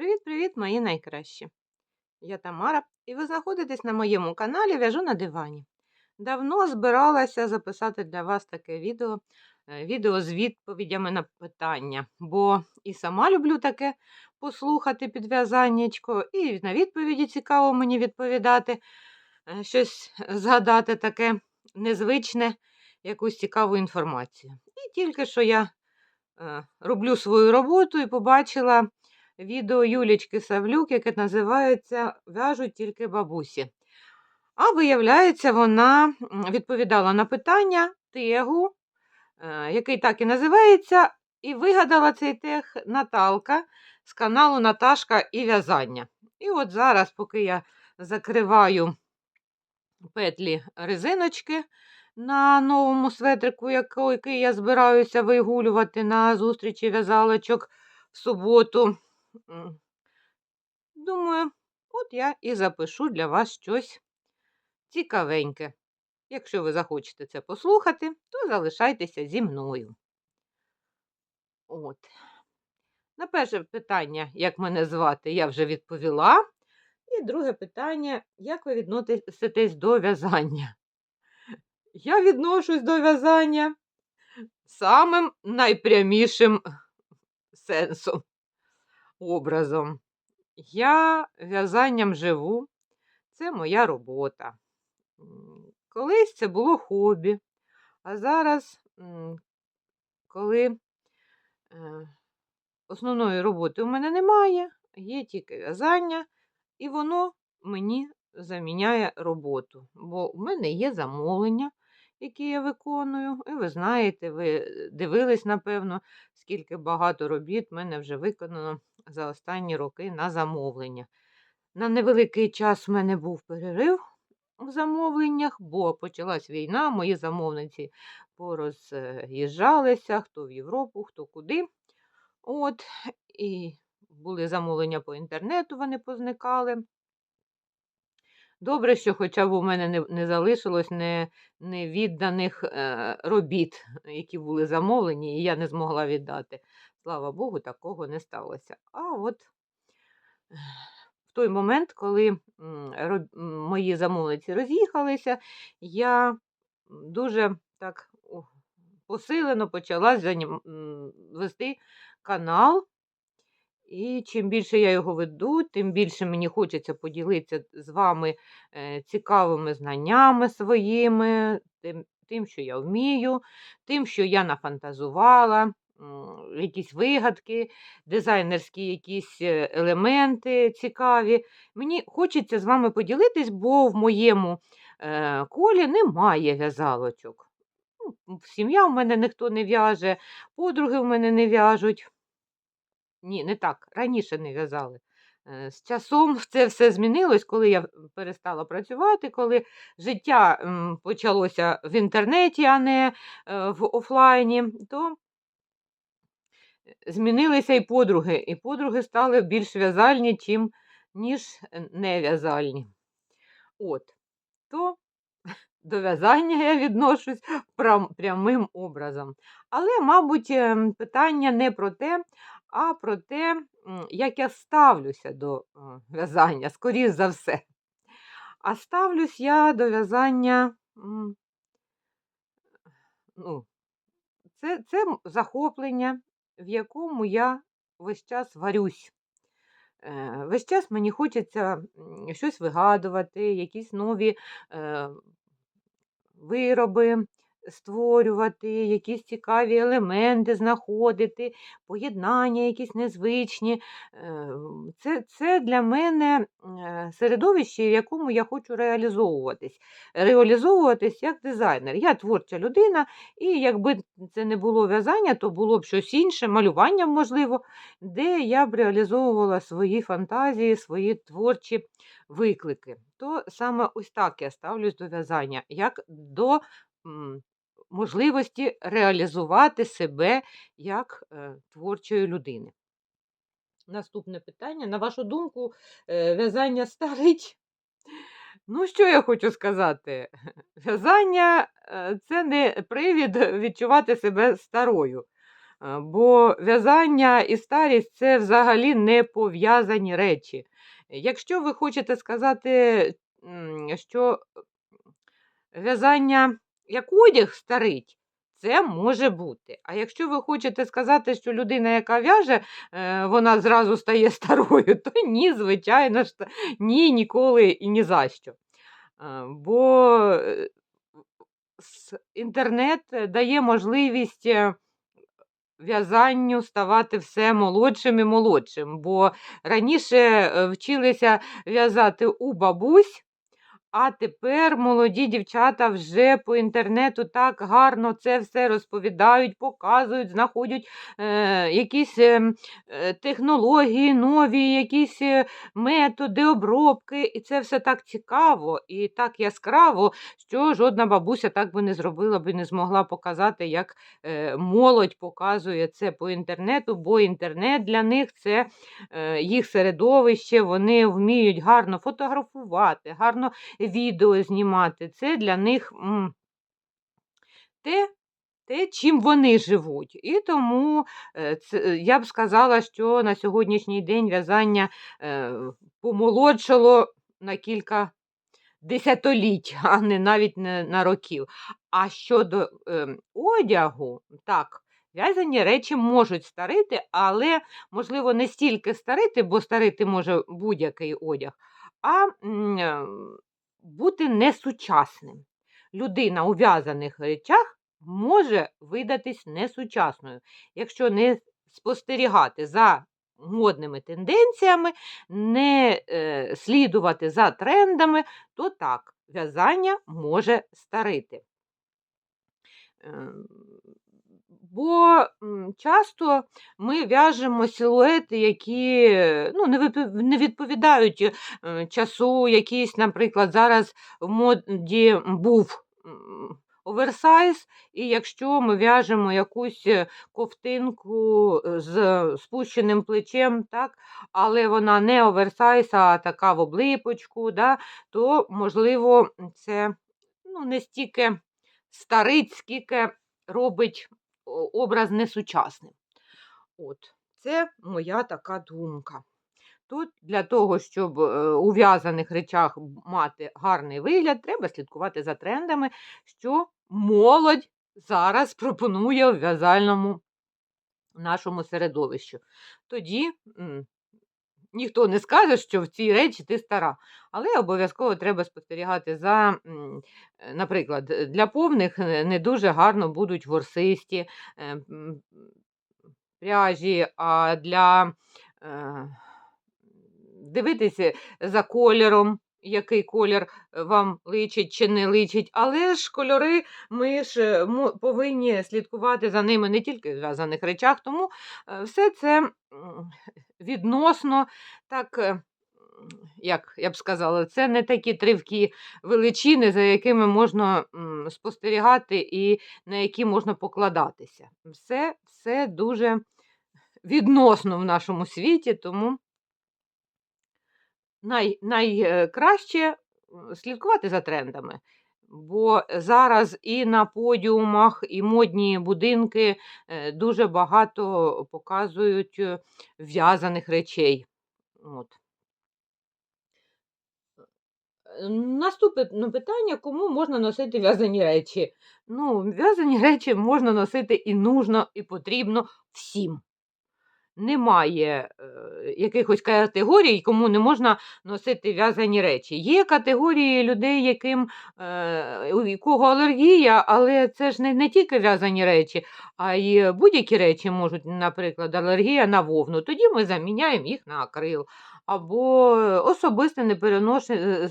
Привіт-привіт, мої найкращі! Я Тамара, і ви знаходитесь на моєму каналі В'яжу на дивані. Давно збиралася записати для вас таке відео, е, відео з відповідями на питання, бо і сама люблю таке послухати під в'язаннячко, і на відповіді цікаво мені відповідати, е, щось згадати таке незвичне, якусь цікаву інформацію. І тільки що я е, роблю свою роботу і побачила відео Юлічки Савлюк, яке називається В'яжуть тільки бабусі. А виявляється, вона відповідала на питання тегу, е, який так і називається, і вигадала цей тег Наталка з каналу Наташка і в'язання. І от зараз, поки я закриваю петлі резиночки на новому светрику, який я збираюся вигулювати на зустрічі в'язалочок в суботу. Думаю, от я і запишу для вас щось цікавеньке. Якщо ви захочете це послухати, то залишайтеся зі мною. От. На перше питання, як мене звати, я вже відповіла. І друге питання, як ви відноситесь до в'язання? Я відношусь до в'язання самим найпрямішим сенсом, образом. Я в'язанням живу, це моя робота. Колись це було хобі, а зараз, коли е, основної роботи у мене немає, є тільки в'язання, і воно мені заміняє роботу. Бо в мене є замовлення, які я виконую. І ви знаєте, ви дивились, напевно, скільки багато робіт мене вже виконано за останні роки на замовлення. На невеликий час в мене був перерив в замовленнях, бо почалась війна, мої замовниці пороз'їжджалися, хто в Європу, хто куди. От, і були замовлення по інтернету, вони позникали. Добре, що хоча б у мене не, не залишилось не, невідданих е, робіт, які були замовлені, і я не змогла віддати. Слава Богу, такого не сталося. А от в той момент, коли роб- мої замовниці роз'їхалися, я дуже так посилено почала занім- вести канал. І чим більше я його веду, тим більше мені хочеться поділитися з вами е, цікавими знаннями своїми, тим, тим, що я вмію, тим, що я нафантазувала, якісь вигадки, дизайнерські якісь е, елементи цікаві. Мені хочеться з вами поділитись, бо в моєму е, колі немає в'язалочок. Ну, Сім'я в мене ніхто не в'яже, подруги в мене не в'яжуть. Ні, не так. Раніше не в'язали. Е, З часом це все змінилось, коли я перестала працювати, коли життя почалося в інтернеті, а не е, в офлайні, то змінилися і подруги. І подруги стали більш в'язальні, ніж не в'язальні. От. То до в'язання я відношусь прям, прямим образом. Але, мабуть, ем, питання не про те, а про те, як я ставлюся до е, в'язання, скоріш за все. А ставлюсь я до в'язання, ну, це, це захоплення, в якому я весь час варюсь. Е, Весь час мені хочеться щось вигадувати, якісь нові е, вироби створювати, якісь цікаві елементи знаходити, поєднання якісь незвичні. Е, Це, це для мене е, середовище, в якому я хочу реалізовуватись. Реалізовуватись як дизайнер. Я творча людина, і якби це не було в'язання, то було б щось інше, малювання, можливо, де я б реалізовувала свої фантазії, свої творчі виклики. То саме ось так я ставлюсь до в'язання, як до можливості реалізувати себе як е, творчої людини. Наступне питання. На вашу думку, е, в'язання старить? Ну, що я хочу сказати? В'язання е, це не привід відчувати себе старою. Бо в'язання і старість це взагалі не пов'язані речі. Якщо ви хочете сказати, що в'язання як одяг старить, це може бути. А якщо ви хочете сказати, що людина, яка в'яже, е, вона зразу стає старою, то ні, звичайно ж, ні, ніколи і ні за що. Е, Бо е, інтернет дає можливість в'язанню ставати все молодшим і молодшим. Бо раніше вчилися в'язати у бабусь, а тепер молоді дівчата вже по інтернету так гарно це все розповідають, показують, знаходять е, якісь е, е, технології нові, якісь е, методи обробки. І це все так цікаво і так яскраво, що жодна бабуся так би не зробила, би не змогла показати, як е, молодь показує це по інтернету, бо інтернет для них це е, їх середовище, вони вміють гарно фотографувати, гарно відео знімати. Це для них м, те, те, чим вони живуть. І тому е, це, е, я б сказала, що на сьогоднішній день в'язання е, помолодшало на кілька десятиліть, а не навіть не на років. А щодо ем, одягу, так, в'язані речі можуть старити, але, можливо, не стільки старити, бо старити може будь-який одяг, а е, бути несучасним. Людина у в'язаних речах може видатись несучасною, якщо не спостерігати за модними тенденціями, не е, слідувати за трендами, то так, в'язання може старити. Бо часто ми в'яжемо силуети, які е, ну, не, відповідають е, часу, якийсь, наприклад, зараз в моді був оверсайз, і якщо ми в'яжемо якусь е, ковтинку е, з спущеним плечем, так, але вона не оверсайз, а така в облипочку, да, то, можливо, це ну, не стільки старить, скільки робить образ несучасним. От, це моя така думка. Тут для того, щоб е, у в'язаних речах мати гарний вигляд, треба слідкувати за трендами, що молодь зараз пропонує в в'язальному нашому середовищу. Тоді ніхто не скаже, що в цій речі ти стара. Але обов'язково треба спостерігати за, е, наприклад, е, для повних не дуже гарно будуть ворсисті е, пряжі, а для дивитися за кольором. Який колір вам личить чи не личить, але ж кольори ми ж повинні слідкувати за ними не тільки в зв'язаних речах, тому все це відносно так, е, як я б сказала, це не такі тривкі величини, за якими можна спостерігати і на які можна покладатися. Все, все дуже відносно в нашому світі, тому най, найкраще е, слідкувати за трендами. Бо зараз і на подіумах, і модні будинки е, дуже багато показують е, в'язаних речей. От. Е, Наступне ну, питання, кому можна носити в'язані речі? Ну, в'язані речі можна носити і нужно, і потрібно всім. Немає е, якихось категорій, кому не можна носити в'язані речі. Є категорії людей, яким, е, у кого алергія, але це ж не, не тільки в'язані речі, а й будь-які речі можуть, наприклад, алергія на вовну. Тоді ми заміняємо їх на акрил. Або особисте непереношення.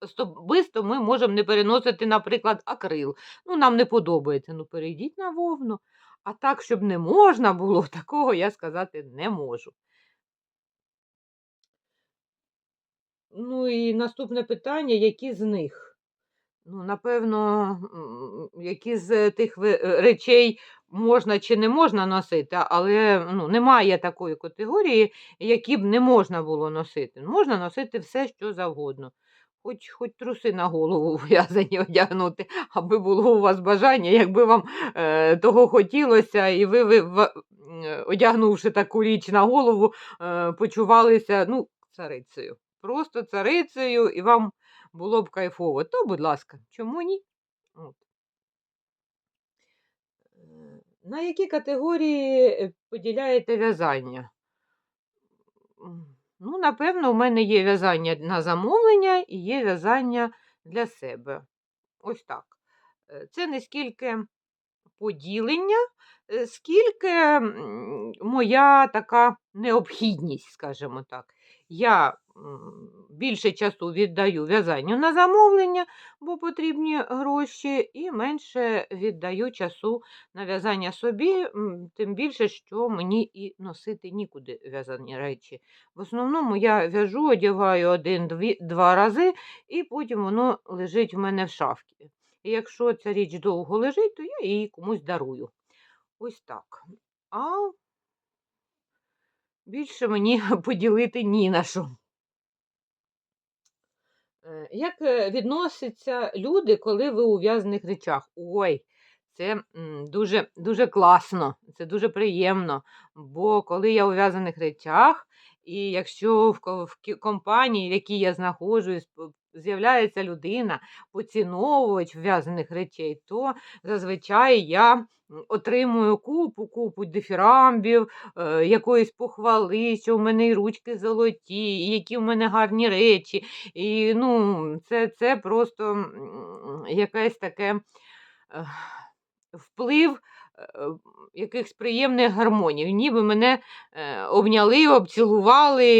Особисто ми можемо не переносити, наприклад, акрил. Ну, нам не подобається. Ну, перейдіть на вовну. А так, щоб не можна було, такого я сказати не можу. Ну і наступне питання, які з них? Ну, напевно, які з тих е, речей можна чи не можна носити, але ну, немає такої категорії, які б не можна було носити. Можна носити все, що завгодно. Хоч, хоч труси на голову в'язані одягнути, аби було у вас бажання, якби вам е, того хотілося, і ви, ви в- одягнувши таку річ на голову, е, почувалися ну, царицею. Просто царицею, і вам було б кайфово. То, будь ласка, чому ні? От. Е, На які категорії е, поділяєте в'язання? Ну, напевно, у мене є в'язання на замовлення і є в'язання для себе. Ось так. Е, Це не скільки поділення, е, скільки моя така необхідність, скажімо так. Я більше часу віддаю в'язанню на замовлення, бо потрібні гроші, і менше віддаю часу на в'язання собі, тим більше, що мені і носити нікуди в'язані речі. В основному я в'яжу, одягаю один-два рази, і потім воно лежить в мене в шафці. І якщо ця річ довго лежить, то я її комусь дарую. Ось так. А більше мені поділити ні на що. Е, Як е, відносяться люди, коли ви у в'язаних речах? Ой, це дуже, дуже класно, це дуже приємно. Бо коли я у в'язаних речах, і якщо в, компанії, в якій я знаходжусь, з'являється людина, поціновувач в'язаних речей, то зазвичай я отримую купу, купу дифірамбів, е, якоїсь похвали, що в мене і ручки золоті, і які в мене гарні речі. І ну, це, це просто якесь таке е, вплив якихось приємних гармоній. Ніби мене е, обняли, обцілували,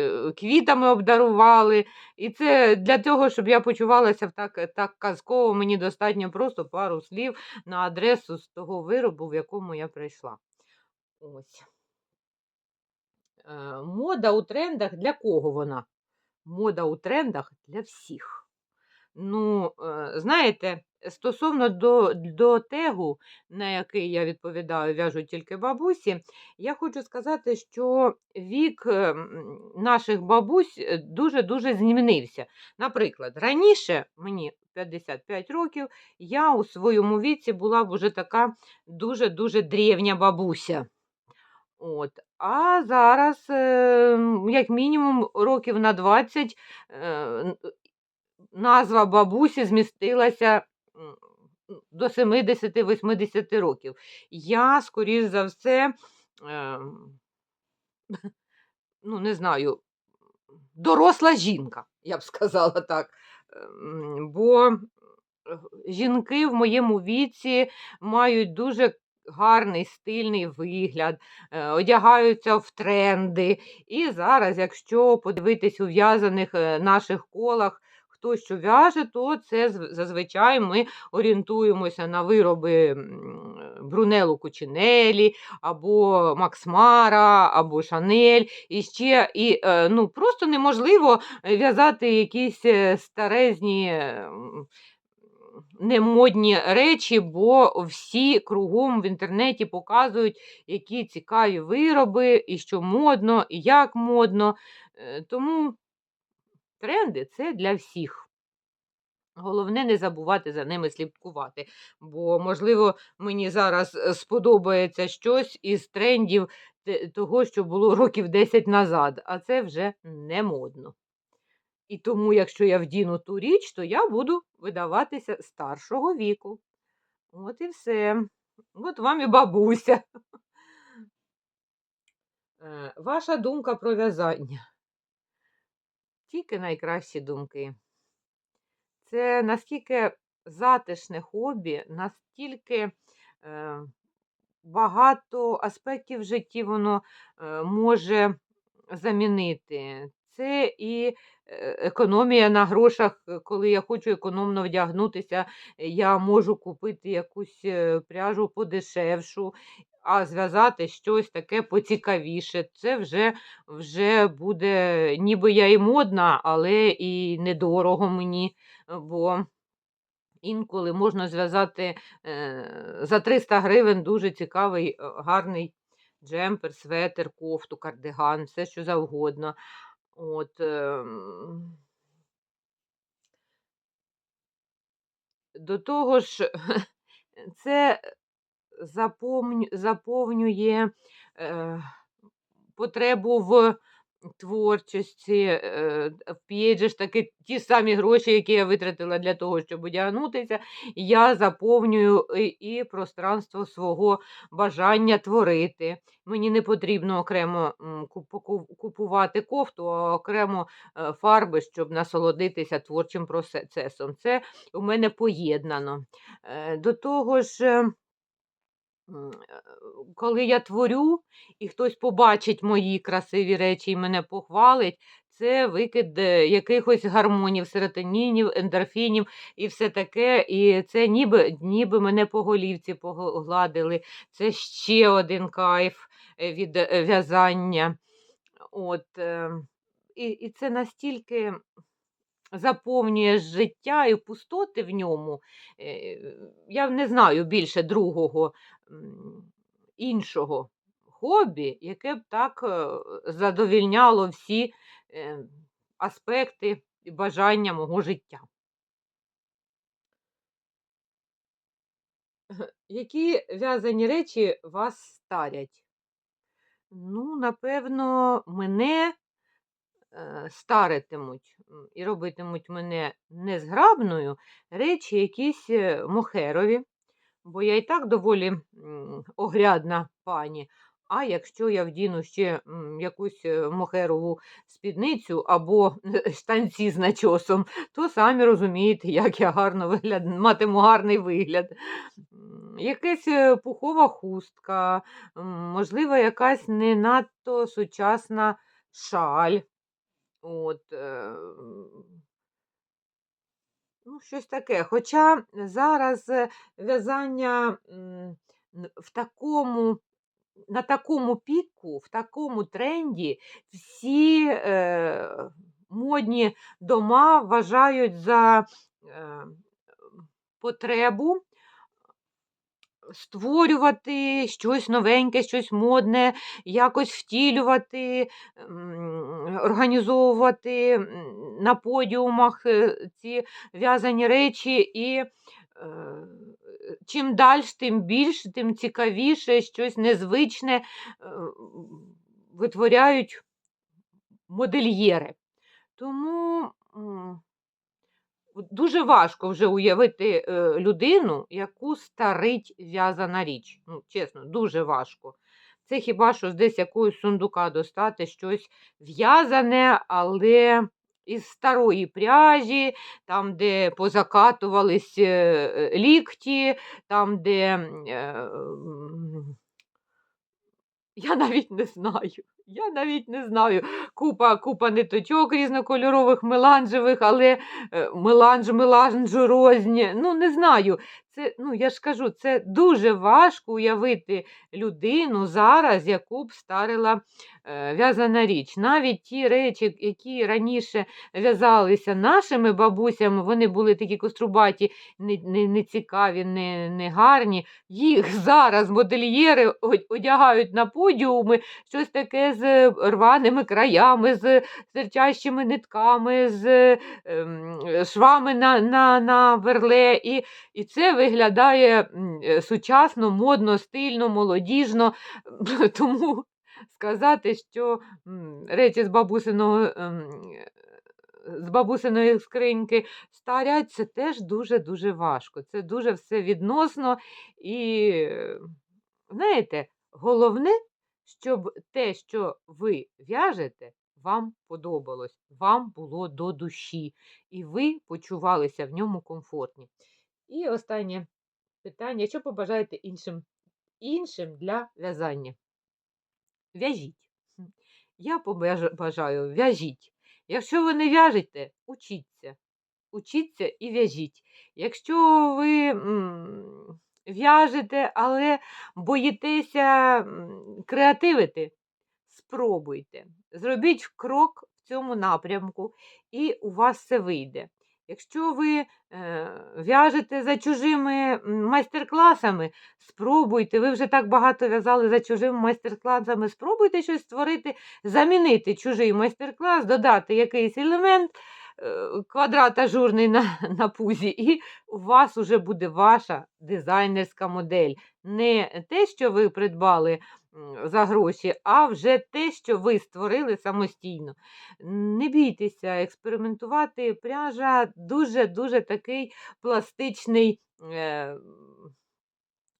е, квітами обдарували. І це для того, щоб я почувалася так, так казково, мені достатньо просто пару слів на адресу з того виробу, в якому я прийшла. Ось. Е, Мода у трендах для кого вона? Мода у трендах для всіх. Ну, е, знаєте, стосовно до, до тегу, на який я відповідаю, в'яжу тільки бабусі, я хочу сказати, що вік е, наших бабусь е, дуже-дуже змінився. Наприклад, раніше мені 55 років, я у своєму віці була б уже така дуже-дуже древня бабуся. От. А зараз, як мінімум, років на 20 е, н- назва бабусі змістилася до 70-80 років. Я, скоріш за все, ем, ну, не знаю, доросла жінка, я б сказала так. Ем, Бо е, жінки в моєму віці мають дуже гарний стильний вигляд, е, одягаються в тренди. І зараз, якщо подивитись у в'язаних е, наших колах, хто що в'яже, то це зазвичай ми орієнтуємося на вироби Брунелло Кучинелі, або Макс Мара, або Шанель. І ще і, е, ну, просто неможливо в'язати якісь е, старезні. Немодні речі, бо всі кругом в інтернеті показують, які цікаві вироби, і що модно, і як модно. Е, Тому тренди це для всіх. Головне не забувати за ними слідкувати. Бо, можливо, мені зараз е, сподобається щось із трендів того, що було років 10 назад, а це вже не модно. І тому, якщо я вдіну ту річ, то я буду видаватися старшого віку. От і все. От вам і бабуся. Е, Ваша думка про в'язання. Тільки найкращі думки. Це наскільки затишне хобі, настільки е, багато аспектів в житті воно е, може замінити. Це і е, економія на грошах, коли я хочу економно вдягнутися, я можу купити якусь е, пряжу подешевшу, а зв'язати щось таке поцікавіше. Це вже, вже буде, ніби я і модна, але і недорого мені, бо інколи можна зв'язати е, за 300 гривень дуже цікавий, е, гарний джемпер, светр, кофту, кардиган, все що завгодно. От, ем, До того ж, це заповнює, е, потребу в творчості, вп'ють ж таки ті самі гроші, які я витратила для того, щоб одягнутися, я заповнюю і і пространство свого бажання творити. Мені не потрібно окремо, купувати кофту, а окремо, е, фарби, щоб насолодитися творчим процесом. Це у мене поєднано. Е, до того ж е, коли я творю, і хтось побачить мої красиві речі і мене похвалить, це викид е, якихось гормонів, серотонінів, ендорфінів і все таке. І це ніби ніби мене по голівці погладили. Це ще один кайф е, від в'язання. От, І, І це настільки заповнює життя і пустоти в ньому. Е, я не знаю більше другого іншого хобі, яке б так е, задовільняло всі е, аспекти і бажання мого життя. Які в'язані речі вас старять? Ну, напевно, мене Е, старитимуть і робитимуть мене незграбною речі якісь мохерові, бо я і так доволі огрядна пані. А якщо я вдіну ще якусь е, мохерову спідницю або штанці з начосом, то самі розумієте, як я гарно вигляд... матиму гарний вигляд. Якась пухова хустка, можливо, якась не надто сучасна шаль. От, е, ну, щось таке. Хоча зараз е, в'язання в такому, на такому піку, в такому тренді всі е, модні дома вважають за е, потребу створювати щось новеньке, щось модне, якось втілювати, організовувати на подіумах е, ці в'язані речі і. Е, чим далі, тим більше, тим цікавіше, щось незвичне е, витворяють модельєри. Тому Дуже важко вже уявити е, людину, яку старить в'язана річ. Ну, Чесно, дуже важко. Це хіба що десь якогось сундука достати щось в'язане, але із старої пряжі, там, де позакатувались е, лікті, там, де. Е, я навіть не знаю. Я навіть не знаю. Купа купа ниточок різнокольорових, меланжевих, але е, меланж, меланжу розні. Ну, не знаю. Це, ну, Я ж кажу, це дуже важко уявити людину зараз, яку б старила е, в'язана річ. Навіть ті речі, які раніше в'язалися нашими бабусями, вони були такі кострубаті, нецікаві, не, не, не гарні. Їх зараз модельєри одягають на подіуми щось таке з рваними краями, з серчащими нитками, з ем, швами на на, на верле. І, І це виглядає сучасно, модно, стильно, молодіжно. Тому сказати, що речі з бабусиного. Ем, з бабусиної скриньки старять, це теж дуже-дуже важко. Це дуже все відносно. І, знаєте, головне, щоб те, що ви в'яжете, вам подобалось, вам було до душі, і ви почувалися в ньому комфортні. І останнє питання: що побажаєте іншим іншим для в'язання? В'яжіть. Я побажаю, в'яжіть. Якщо ви не в'яжете, учіться. Учіться і в'яжіть. Якщо ви в'яжете, але боїтеся креативити, спробуйте. Зробіть крок в цьому напрямку, і у вас все вийде. Якщо ви е, в'яжете за чужими майстер-класами, спробуйте, ви вже так багато в'язали за чужими майстер-класами, спробуйте щось створити, замінити чужий майстер-клас, додати якийсь елемент, квадрат ажурний на, на пузі, і у вас уже буде ваша дизайнерська модель. Не те, що ви придбали за гроші, а вже те, що ви створили самостійно. Не бійтеся експериментувати. Пряжа дуже-дуже такий пластичний. е,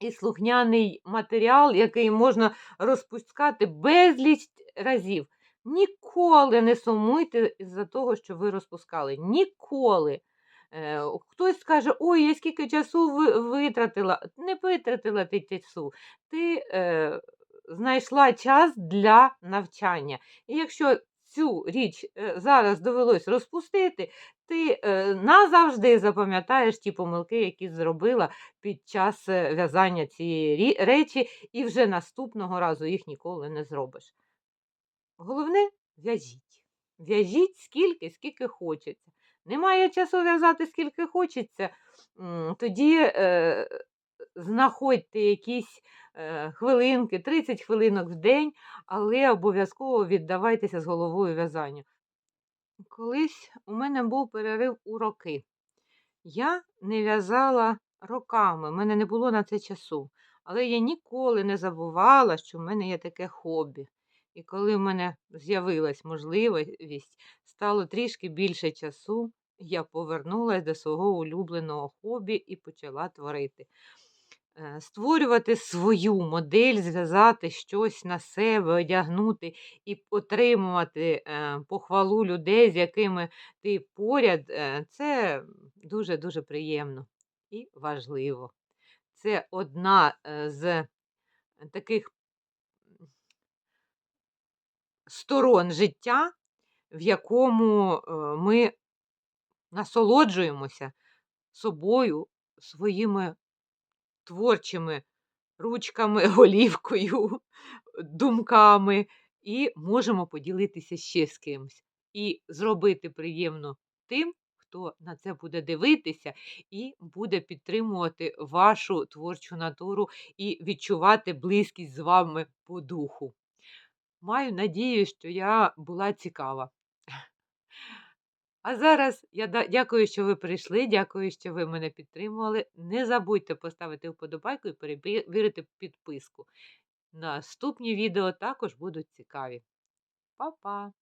і слухняний матеріал, який можна розпускати безліч разів. Ніколи не сумуйте із-за того, що ви розпускали. Ніколи. Е, Хтось скаже, ой, я скільки часу ви- витратила. Не витратила ти часу. Ти е, знайшла час для навчання. І якщо цю річ е, зараз довелось розпустити, ти е, назавжди запам'ятаєш ті помилки, які зробила під час е, в'язання цієї речі, і вже наступного разу їх ніколи не зробиш. Головне в'яжіть. В'яжіть скільки, скільки хочеться. Немає часу в'язати скільки хочеться, тоді е, знаходьте якісь е, хвилинки, 30 хвилинок в день, але обов'язково віддавайтеся з головою в'язанню. Колись у мене був перерив у роки. Я не в'язала роками, в мене не було на це часу. Але я ніколи не забувала, що в мене є таке хобі. І коли в мене з'явилась можливість, стало трішки більше часу, я повернулася до свого улюбленого хобі і почала творити. Е, Створювати свою модель, зв'язати щось на себе, одягнути і отримувати е, похвалу людей, з якими ти поряд, е, це дуже-дуже приємно і важливо. Це одна з таких сторон життя, в якому е, ми насолоджуємося собою, своїми творчими ручками, голівкою, думками, і можемо поділитися ще з кимось. І зробити приємно тим, хто на це буде дивитися і буде підтримувати вашу творчу натуру і відчувати близькість з вами по духу. Маю надію, що я була цікава. А зараз я дякую, що ви прийшли. Дякую, що ви мене підтримували. Не забудьте поставити вподобайку і перевірити підписку. Наступні відео також будуть цікаві. Па-па!